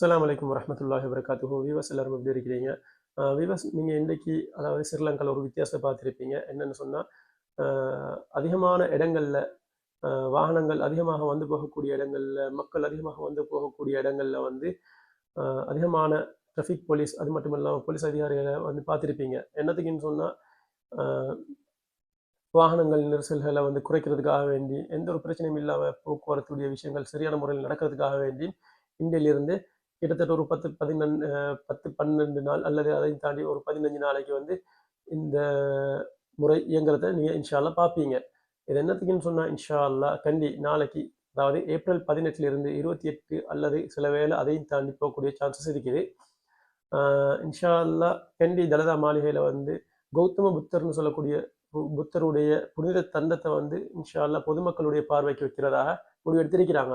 அஸ்லாம் வலைக்கம் வரஹ்மத்துல்லாஹி வபரகாத்துஹு. வீவர்ஸ் எல்லாரும் எப்படி இருக்கிறீங்க? வீவர்ஸ் நீங்கள் இன்றைக்கி அதாவது ஸ்ரீலங்காவில் ஒரு வித்தியாசத்தை பார்த்துருப்பீங்க. என்னென்னு சொன்னால் அதிகமான இடங்களில் வாகனங்கள் அதிகமாக வந்து போகக்கூடிய இடங்களில் மக்கள் அதிகமாக வந்து போகக்கூடிய இடங்களில் வந்து அதிகமான ட்ராஃபிக் போலீஸ் அது மட்டும் இல்லாமல் போலீஸ் அதிகாரிகளை வந்து பார்த்துருப்பீங்க. என்னத்துக்குன்னு சொன்னால் வாகனங்கள் நெரிசல்களை வந்து குறைக்கிறதுக்காக வேண்டி எந்த ஒரு பிரச்சனையும் இல்லாமல் போக்குவரத்துடைய விஷயங்கள் சரியான முறையில் நடக்கிறதுக்காக வேண்டி இந்தியிலிருந்து கிட்டத்தட்ட ஒரு பத்து பதினொன்று பத்து பன்னெண்டு நாள் அல்லது அதையும் தாண்டி ஒரு பதினஞ்சு நாளைக்கு வந்து இந்த முறை இயங்குறத நீங்கள் இன்ஷால்லா பார்ப்பீங்க இது என்னத்துக்குன்னு சொன்னால் இன்ஷா அல்லாஹ் கண்டி நாளைக்கு அதாவது ஏப்ரல் பதினெட்டுலேருந்து இருபத்தி எட்டு அல்லது சில வேளை அதையும் தாண்டி போகக்கூடிய சான்சஸ் இருக்குது. இன்ஷா அல்லாஹ் கண்டி தலதா மாளிகையில் வந்து கௌதம புத்தர்னு சொல்லக்கூடிய பு- புத்தருடைய புனித தந்தத்தை வந்து இன்ஷா பொதுமக்களுடைய பார்வைக்கு வைக்கிறதாக முடிவெடுத்திருக்கிறாங்க.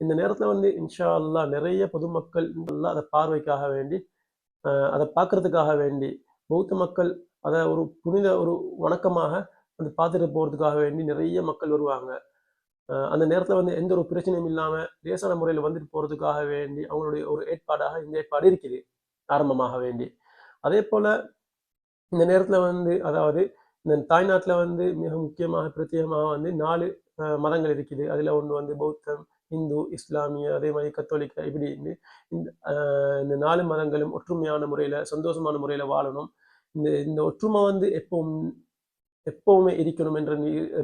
இந்த நேரத்தில் வந்து இன்ஷா அல்லா நிறைய பொதுமக்கள் அல்லாஹ் அதை பார்வைக்காக வேண்டி அதை பார்க்கறதுக்காக வேண்டி பௌத்த மக்கள் அதை ஒரு புனித ஒரு வணக்கமாக வந்து பார்த்துட்டு போகிறதுக்காக வேண்டி நிறைய மக்கள் வருவாங்க. அந்த நேரத்தில் வந்து எந்த ஒரு பிரச்சனையும் இல்லாமல் லேசான முறையில் வந்துட்டு போகிறதுக்காக வேண்டி அவங்களுடைய ஒரு ஏற்பாடாக இந்த ஏற்பாடு இருக்குது ஆரம்பமாக வேண்டி. அதே போல் இந்த நேரத்தில் வந்து அதாவது இந்த தாய்நாட்டில் வந்து மிக முக்கியமாக பிரத்யேகமாக வந்து நாலு மதங்கள் இருக்குது. அதில் ஒன்று வந்து பௌத்தம் இந்து இஸ்லாமிய அதே மாதிரி கத்தோலிக்க இப்படின்னு இந்த இந்த நாலு மதங்களும் ஒற்றுமையான முறையில் சந்தோஷமான முறையில் வாழணும். இந்த இந்த ஒற்றுமை வந்து எப்பவும் எப்பவுமே இருக்கணும் என்ற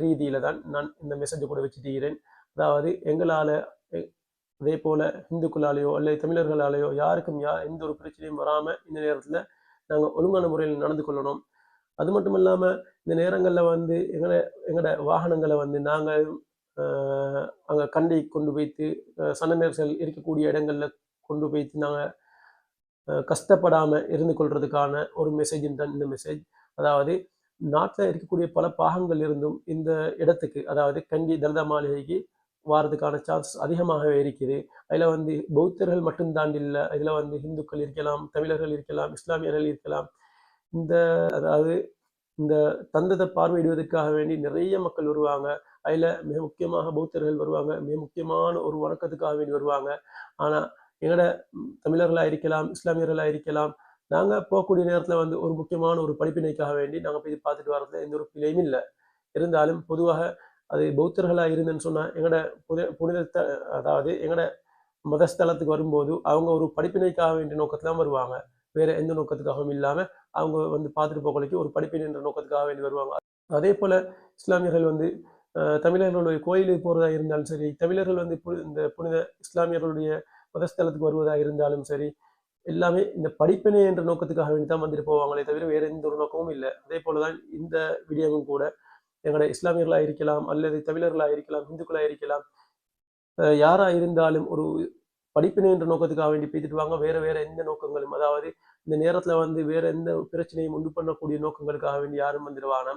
ரீதியில தான் நான் இந்த மெசேஜ் கூட வச்சுட்டுகிறேன் அதாவது எங்களால் அதே போல இந்துக்களாலேயோ அல்லது தமிழர்களாலேயோ யாருக்கும் யா எந்த ஒரு பிரச்சனையும் வராமல் இந்த நேரத்தில் நாங்கள் ஒழுங்கான முறையில் நடந்து கொள்ளணும். அது மட்டும் இல்லாமல் இந்த நேரங்களில் வந்து எங்களை எங்களோட வாகனங்களை வந்து நாங்கள் அங்கே கண்டை கொண்டு வைத்து அஹ், இருக்கக்கூடிய இடங்களில் கொண்டு வைத்து நாங்கள் கஷ்டப்படாமல் இருந்து கொள்றதுக்கான ஒரு மெசேஜ் தான் இந்த மெசேஜ் அதாவது நாட்டில் இருக்கக்கூடிய பல பாகங்கள் இருந்தும் இந்த இடத்துக்கு அதாவது கண்டி தலிதா மாளிகைக்கு வாரதுக்கான சான்ஸ் அதிகமாகவே இருக்குது. அதில் வந்து பௌத்தர்கள் மட்டும் தாண்டி இல்லை இதில் வந்து இந்துக்கள் இருக்கலாம் தமிழர்கள் இருக்கலாம் இஸ்லாமியர்கள் இருக்கலாம். இந்த அதாவது இந்த தந்தத்தை பார்வையிடுவதற்காக வேண்டி நிறைய மக்கள் வருவாங்க. அதில் மிக முக்கியமாக பௌத்தர்கள் வருவாங்க. மிக முக்கியமான ஒரு வணக்கத்துக்காக வேண்டி வருவாங்க. ஆனால் எங்களோட தமிழர்களாக இருக்கலாம் இஸ்லாமியர்களாக இருக்கலாம் நாங்கள் போகக்கூடிய நேரத்தில் வந்து ஒரு முக்கியமான ஒரு படிப்பினைக்காக வேண்டி நாங்கள் போய் பார்த்துட்டு வரதுல எந்த ஒரு பிழையும் இல்லை. இருந்தாலும் பொதுவாக அது பௌத்தர்களாக இருந்தேன்னு சொன்னால் எங்களோட புத புனித அதாவது எங்களோட மதஸ்தலத்துக்கு வரும்போது அவங்க ஒரு படிப்பினைக்காக வேண்டிய நோக்கத்தில் தான் வருவாங்க. வேறு எந்த நோக்கத்துக்காகவும் இல்லாமல் அவங்க வந்து பார்த்துட்டு போகலைக்கு ஒரு படிப்பினை என்ற நோக்கத்துக்காக வேண்டி வருவாங்க. அதே போல் இஸ்லாமியர்கள் வந்து தமிழர்களுடைய கோயிலுக்கு போகிறதா இருந்தாலும் சரி தமிழர்கள் வந்து இந்த புனித இஸ்லாமியர்களுடைய மதஸ்தலத்துக்கு வருவதாக இருந்தாலும் சரி எல்லாமே இந்த படிப்பினை என்ற நோக்கத்துக்காக வேண்டி தான் வந்துட்டு போவாங்களே தவிர வேறு எந்த ஒரு நோக்கமும் இல்லை. அதே போல தான் இந்த வீடியோவும் கூட எங்களோட இஸ்லாமியர்களாக இருக்கலாம் அல்லது தமிழர்களாக இருக்கலாம் இந்துக்களாக இருக்கலாம் யாராக இருந்தாலும் ஒரு படிப்பினை என்ற நோக்கத்துக்காக வேண்டி பேசிட்டு வாங்க வேற வேற எந்த நோக்கங்களும் அதாவது இந்த நேரத்துல வந்து வேற எந்த பிரச்சனையும் உண்டு பண்ணக்கூடிய நோக்கங்களுக்காக வேண்டி யாரும் வந்துடுவாங்க.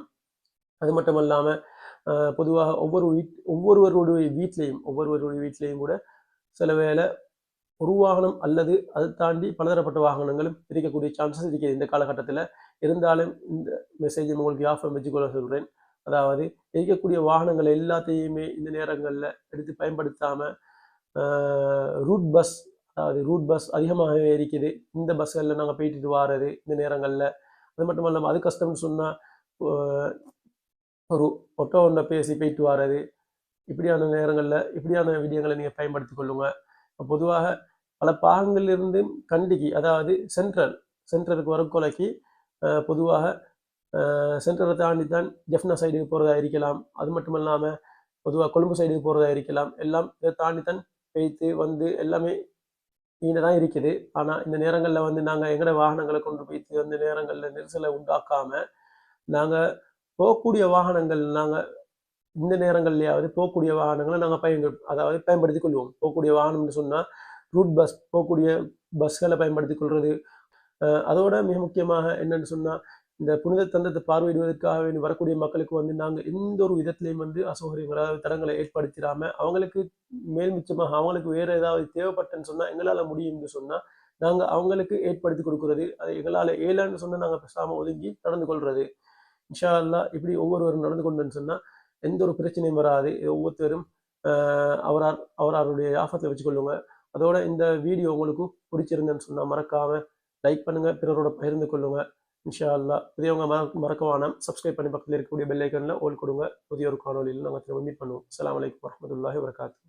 அது மட்டும் இல்லாம பொதுவாக ஒவ்வொரு வீட் ஒவ்வொருவருடைய வீட்லேயும் ஒவ்வொருவருடைய வீட்லேயும் கூட சில வேளை ஒரு வாகனம் அல்லது அதை தாண்டி பலதரப்பட்ட வாகனங்களும் இருக்கக்கூடிய சான்சஸ் இருக்குது இந்த காலகட்டத்தில் இருந்தாலும் இந்த மெசேஜ் உங்களுக்கு யாஃபம் வச்சுக்கொள்ள சொல்கிறேன் அதாவது இருக்கக்கூடிய வாகனங்கள் எல்லாத்தையுமே இந்த நேரங்களில் எடுத்து பயன்படுத்தாமல் ரூட் பஸ் அதாவது ரூட் பஸ் அதிகமாகவே இருக்குது. இந்த பஸ்களில் நாங்கள் போயிட்டு வாரது இந்த நேரங்களில். அது மட்டும் இல்லாமல் அது கஷ்டம்னு சொன்னால் ஒரு ஒட்டோ ஒன்றை பேசி போயிட்டு வாரது. இப்படியான நேரங்களில் இப்படியான விடயங்களை நீங்கள் பயன்படுத்தி கொள்ளுங்கள் பொதுவாக பல பாகங்களிலிருந்து கண்டிக்கு அதாவது சென்ட்ரல் சென்ட்ரலுக்கு வர கொலைக்கு பொதுவாக சென்ட்ரலை தாண்டி தான் ஜெஃப்னா சைடுக்கு போகிறதா இருக்கலாம். அது மட்டும் இல்லாமல் பொதுவாக கொழும்பு சைடுக்கு போகிறதா இருக்கலாம். எல்லாம் இதை தாண்டி தான் வைத்து வந்து எல்லாமே இங்கே தான் இருக்குது. ஆனால் இந்த நேரங்களில் வந்து நாங்கள் எங்களோட வாகனங்களை கொண்டு போய்த்து அந்த நேரங்களில் நெரிசலை உண்டாக்காமல் நாங்கள் போகக்கூடிய வாகனங்கள் நாங்கள் இந்த நேரங்கள்லையாவது போகக்கூடிய வாகனங்களை நாங்கள் பயன் அதாவது பயன்படுத்தி கொள்வோம். போகக்கூடிய வாகனம்னு சொன்னால் ரூட் பஸ் போகக்கூடிய பஸ்களை பயன்படுத்தி கொள்வது அதோட மிக முக்கியமாக என்னன்னு சொன்னால் இந்த புனித தந்தத்தை பார்வையிடுவதற்காக வேண்டி வரக்கூடிய மக்களுக்கு வந்து நாங்கள் எந்த ஒரு விதத்திலையும் வந்து அசௌகரியங்கள் அதாவது தடங்களை ஏற்படுத்திடாமல் அவங்களுக்கு மேல் மிச்சமாக அவங்களுக்கு வேறு ஏதாவது தேவைப்பட்டன்னு சொன்னால் எங்களால் முடியும்னு சொன்னால் நாங்கள் அவங்களுக்கு ஏற்படுத்தி கொடுக்கறது அது எங்களால் ஏழான்னு சொன்னால் நாங்கள் பேசாமல் ஒதுங்கி நடந்து கொள்வது இன்ஷா அல்லா இப்படி ஒவ்வொருவரும் நடந்து கொண்டேன்னு சொன்னால் எந்த ஒரு பிரச்சனையும் வராது. இது ஒவ்வொருத்தரும் அவரார் அவராருடைய ஆஃபத்தை வச்சுக்கொள்ளுங்க. அதோட இந்த வீடியோ உங்களுக்கு பிடிச்சிருந்தேன்னு சொன்னால் மறக்காமல் லைக் பண்ணுங்கள் பிறரோட பகிர்ந்து கொள்ளுங்கள் இன்ஷா அல்லாஹ் புதியவங்க மற மறக்கவானம் சப்ஸ்கிரைப் பண்ணி பக்கத்தில் இருக்கக்கூடிய பெல் ஐக்கனில் ஓல் கொடுங்க. புதிய ஒரு காணொலியில் நாங்கள் திரும்ப மீட் பண்ணுவோம். அஸ்ஸலாமு அலைக்கும் வரஹ்மத்துல்லாஹி வபரகாத்துஹு